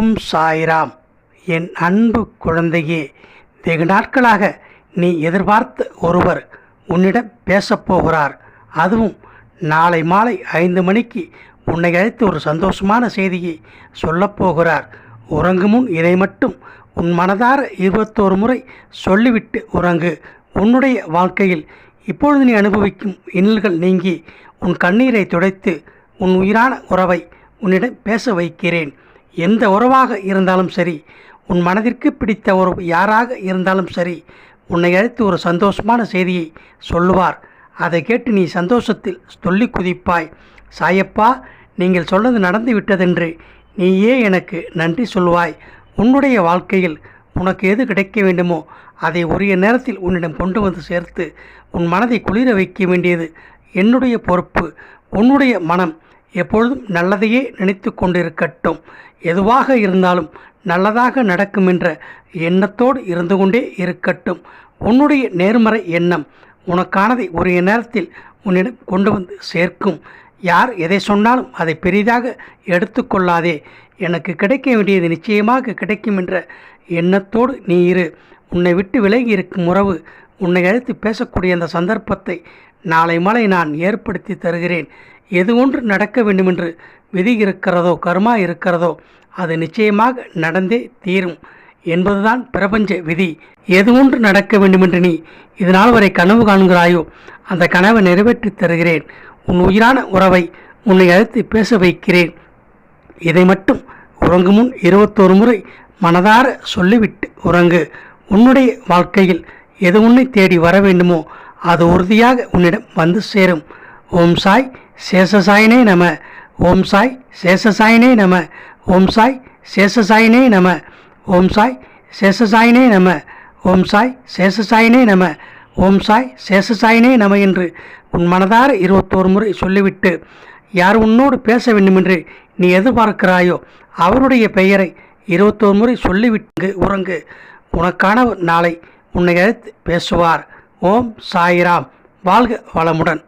ஓம் சாய்ராம். என் அன்பு குழந்தையே வெகு நாட்களாக நீ எதிர்பார்த்த ஒருவர் உன்னிடம் பேசப் போகிறார். அதுவும் நாளை மாலை ஐந்து மணிக்கு உன்னை அழைத்து ஒரு சந்தோஷமான செய்தியை சொல்லப்போகிறார் உறங்கு முன் இதை மட்டும் உன் மனதார இருபத்தோரு முறை சொல்லிவிட்டு உறங்கு. உன்னுடைய வாழ்க்கையில் இப்பொழுது நீ அனுபவிக்கும் இன்னல்கள் நீங்கி உன் கண்ணீரை துடைத்து உன் உயிரான உறவை உன்னிடம் பேச வைக்கிறேன். எந்த உறவாக இருந்தாலும் சரி உன் மனதிற்கு பிடித்த ஒரு யாராக இருந்தாலும் சரி உன்னை அழைத்து ஒரு சந்தோஷமான செய்தியை சொல்லுவார். அதை கேட்டு நீ சந்தோஷத்தில் சொல்லி குதிப்பாய். சாயப்பா நீங்கள் சொன்னது நடந்து விட்டதென்று நீயே எனக்கு நன்றி சொல்வாய் உன்னுடைய வாழ்க்கையில் உனக்கு எது கிடைக்க வேண்டுமோ அதை உரிய நேரத்தில் உன்னிடம் கொண்டு வந்து சேர்த்து உன் மனதை குளிர வைக்க வேண்டியது என்னுடைய பொறுப்பு. உன்னுடைய மனம் எப்பொழுதும் நல்லதையே நினைத்து கொண்டிருக்கட்டும். எதுவாக இருந்தாலும் நல்லதாக நடக்கும் என்ற எண்ணத்தோடு இருந்து கொண்டே இருக்கட்டும். உன்னுடைய நேர்மறை எண்ணம் உனக்கானதை உரிய நேரத்தில் உன்னிடம் கொண்டு வந்து சேர்க்கும். யார் எதை சொன்னாலும் அதை பெரிதாக எடுத்துக்கொள்ளாதே எனக்கு கிடைக்க வேண்டியது நிச்சயமாக கிடைக்கும் என்ற எண்ணத்தோடு நீ இரு. உன்னை விட்டு விலகி இருக்கும் உறவு உன்னை அழைத்து பேசக்கூடிய அந்த சந்தர்ப்பத்தை நாளை மாலை நான் ஏற்படுத்தி தருகிறேன். எது ஒன்று நடக்க வேண்டுமென்று விதி இருக்கிறதோ கர்மா இருக்கிறதோ அது நிச்சயமாக நடந்தே தீரும் என்பதுதான் பிரபஞ்ச விதி. எது ஒன்று நடக்க வேண்டுமென்று நீ இதனால் வரை கனவு காண்கிறாயோ அந்த கனவை நிறைவேற்றித் தருகிறேன். உன் உயிரான உறவை உன்னை அழைத்து பேச வைக்கிறேன். இதை மட்டும் உறங்கும் முன் இருபத்தோரு முறை மனதார சொல்லிவிட்டு உறங்கு. உன்னுடைய வாழ்க்கையில் எது உன்னை தேடி வர வேண்டுமோ அது உறுதியாக உன்னிடம் வந்து சேரும். ஓம் சாய் சேஷசாயினே நம. ஓம் சாய் சேஷசாயினே நம. ஓம் சாய் சேஷசாயினே நம. ஓம் சாய் சேஷசாயினே நம. ஓம் சாய் சேஷசாயினே நம. ஓம் சாய் சேஷசாயினே நம என்று உன் மனதார இருபத்தோரு முறை சொல்லிவிட்டு யார் உன்னோடு பேச வேண்டுமென்று நீ எதிர்பார்க்கிறாயோ அவருடைய பெயரை இருபத்தோரு முறை சொல்லிவிட்டு உறங்கு. உனக்கான நாளை உன்னை அழைத்து பேசுவார். ஓம் சாய்ராம். வாழ்க வளமுடன்.